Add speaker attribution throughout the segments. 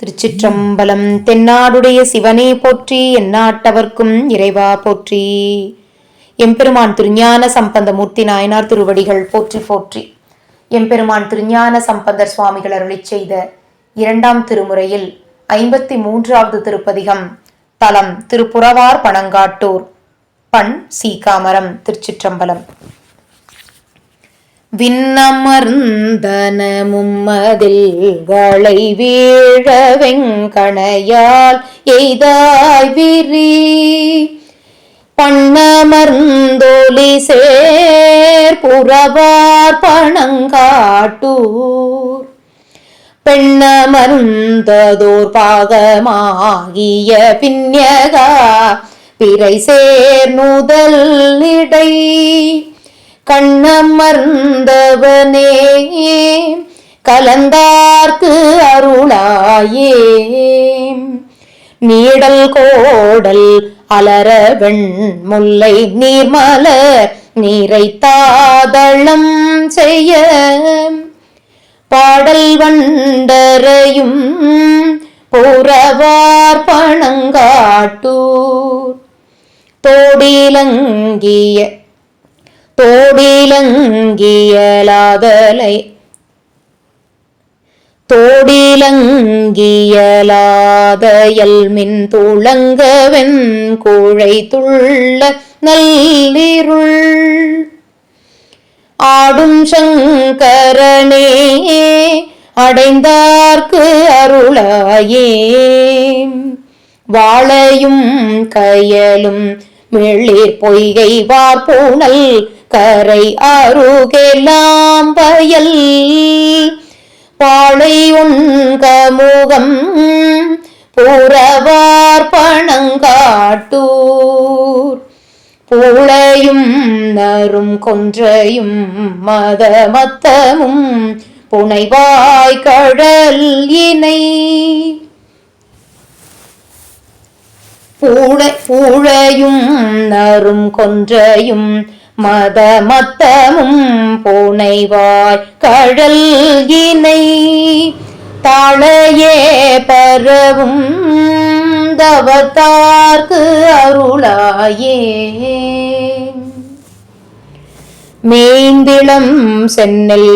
Speaker 1: திருச்சிற்றம்பலம் தென்னாடுடைய சிவனே போற்றி எந்நாட்டவர்க்கும் இறைவா போற்றி. எம்பெருமான் திருஞான சம்பந்தமூர்த்தி நாயனார் திருவடிகள் போற்றி போற்றி. எம்பெருமான் திருஞான சம்பந்தர் சுவாமிகள் அருளி செய்த இரண்டாம் திருமுறையில் ஐம்பத்தி மூன்றாவது திருப்பதிகம் தலம் திருப்புறவார் பணங்காட்டூர் பண் சீகாமரம் திருச்சிற்றம்பலம். விண்ணமர்ந்தன மும்மதில்களை வீழ வெங்கணையால் எய்தாய் விரி. பண்ணமர்ந்தோலி சேர் புறவார் பணங்காட்டூர். பெண்ணமர்ந்ததோர் பாகமாகிய பின்யகா. பிறை சேர் நுதல் இடை. கண்ணமர்ந்தவனே கலந்தார்க்கு அருளாயே. நீடல் கோடல் அலர வெண் முல்லை நீர்மலர் நீரை தாதளம் செய்ய. பாடல் வண்டரையும் புறவார் பணங்காட்டூர். தோடிலங்கிய தோடிலங்கியலாதலை. தோடிலங்கியலாதயல் மின் துளங்கவென் கூழை துள்ள நல்லிருள். ஆடும் சங்கரனே அடைந்தார்க்கு அருளாயே. வாழையும் கயலும் மிளிர் பொய்கை வார்பூணல் கரை அருகெல்லாம் வயல் பாழை உண்க முகம் புறவார் பணங்காட்டூர். பூளையும் நரும் கொன்றையும் மதமத்தமும் புனைவாய் கழல் இணை. பூழ பூழையும் நரும் கொன்றையும் மத மத்தமும் புனைவாய் கழல் இணை. தாழையே பரவும் தவத்தார்க்கு அருளாயே. மேந்திளம் சென்னில்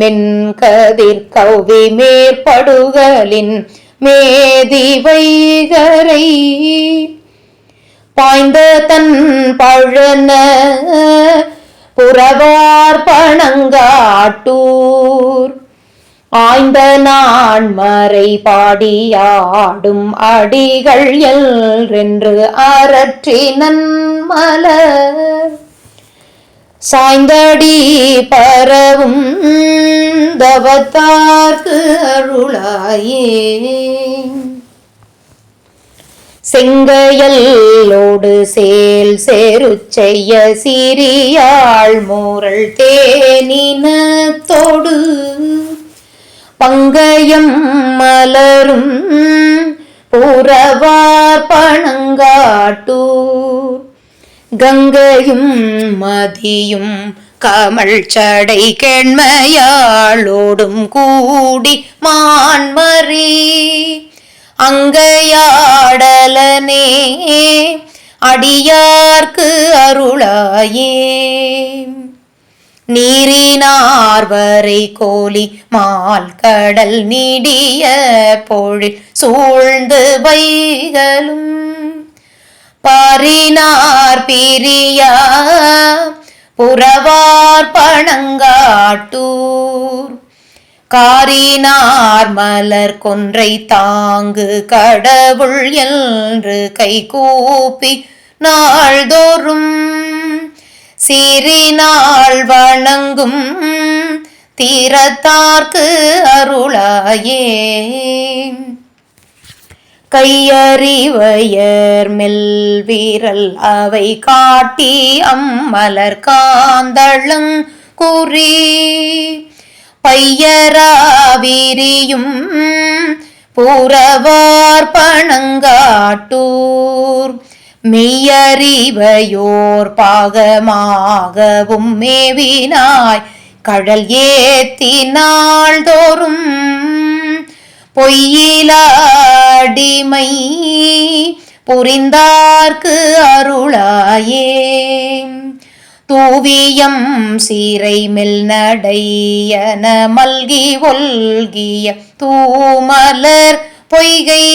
Speaker 1: மென்கதிர் கௌவி மேற்படுகளின் மேதி வைகரை பாய்ந்த தன் பழன புறவார் பணங்காட்டூர். ஆய்ந்த நான் மறை பாடியாடும் அடிகள் எல்ரென்று அரற்றி நன்மலர். சாய்ந்தடி பரவும் தவத்தார்க்கு அருளாயே. செங்கையல்லோடு சேல் சேரு செய்ய சிறியாள் மூரல் தேனினத்தோடு. பங்கயம் மலரும் புறவார் பணங்காட்டூர். கங்கையும் மதியும் கமல் சடை கெண்மையாளோடும் கூடி மான்மறி. அங்கையாடலனே அடியார்க்கு அருளாயே. நீரினார்வரை கோலி மால் கடல் நீடிய பொழில் சூழ்ந்து வைகளும் பாரினார் பிரியா புறவார் பணங்காட்டூர். காரினார் மலர் கொன்றை தாங்கு கடவுள் என்று கை கூப்பி நாள்தோறும் சீரினாள் வணங்கும் தீரத்தார்க்கு அருளாயே. கையறிவயர் மெல்வீரல் அவை காட்டி அம்மலர் காந்தளங் குறி பையராவிரியும் புறவார்பணங்காட்டூர் மெய்யறிவையோர் பாகமாகவும் மேவினாய் கடல் ஏத்தி நாள்தோறும் பொய்யிலாடிமை புரிந்தார்க்கு அருளாயே. தூவியம் சீரை மெல் நடையன மல்கி ஒல்கிய தூமலர் பொய்கை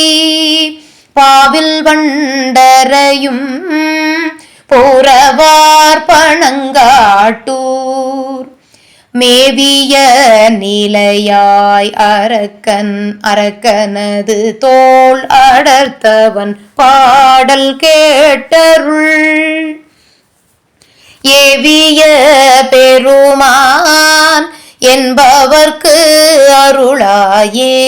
Speaker 1: பாவில் வண்டரையும் போரவார்பணங்காட்டூர் மேவிய நிலையாய் அரக்கன் அரக்கனது தோல் அடர்த்தவன் பாடல் கேட்டருள். ஏவிய பெருமான் என்பவர்க்கு அருளாயே.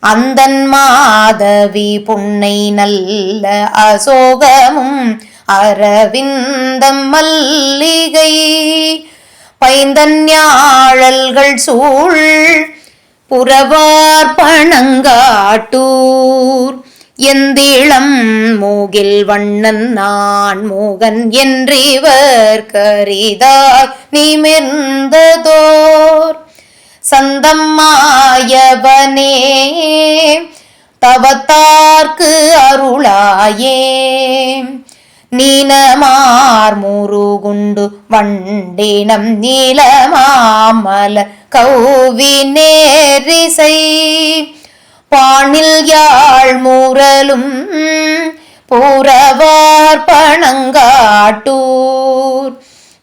Speaker 1: அந்தன் மாதவி புன்னை நல்ல அசோகமும் அரவிந்தம் மல்லிகை. பைந்தன்யாழல்கள் சூழ் புறவார்பணங்காட்டூர் பணங்காட்டூர். எந்திளம் மூகில் வண்ணன் நான் மூகன் என்றிவர் கரிதார் நிமிர்ந்ததோர் சந்தம் மாயவனே தவத்தார்க்கு அருளாயே. நீலமார் முருகுண்டு வண்டினம் நீலமாமல கௌவி நேரிசை. பாணில் யாழ் மூரலும் பூரவார் பணங்காட்டூர்.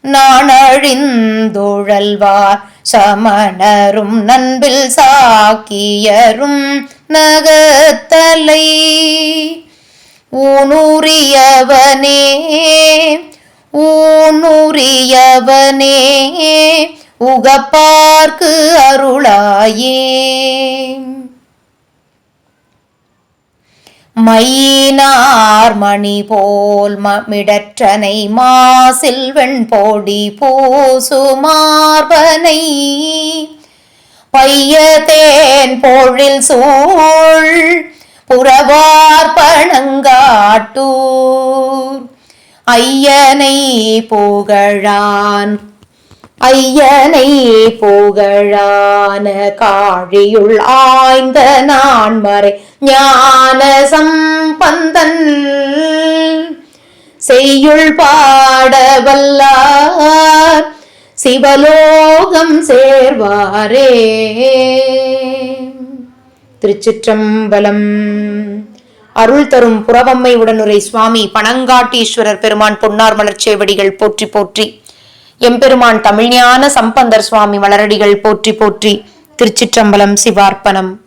Speaker 1: நாணழிந்தொழல்வார் சமணரும் நண்பில் சாக்கியரும் நகத்தலை. ஊனுரியவனே ஊனுரியவனே உகப்பார்க்கு அருளாயே. மையினார் மணி போல் மிடற்றனை மாசில் வெண்போடி பூசுமார்பனை பையதேன் போழில் சூழ் புறவார்பணங்காட்டூர் ஐயனை புகழான் ஐயனை புகழான காழியுள் ஆய்ந்த நான்மறை ஞான சம்பந்தன். செய்யுள் பாடவல்லார் சிவலோகம் சேர்வாரே. திருச்சிற்றம்பலம். அருள் தரும் புறவம்மை உடனுரை சுவாமி பனங்காட்டீஸ்வரர் பெருமான் பொன்னார் மலர்ச்சேவடிகள் போற்றி போற்றி. எம்பெருமான் தமிழ்ஞான சம்பந்தர் சுவாமி வளரடிகள் போற்றி போற்றி திருச்சிற்றம்பலம் சிவார்ப்பணம்.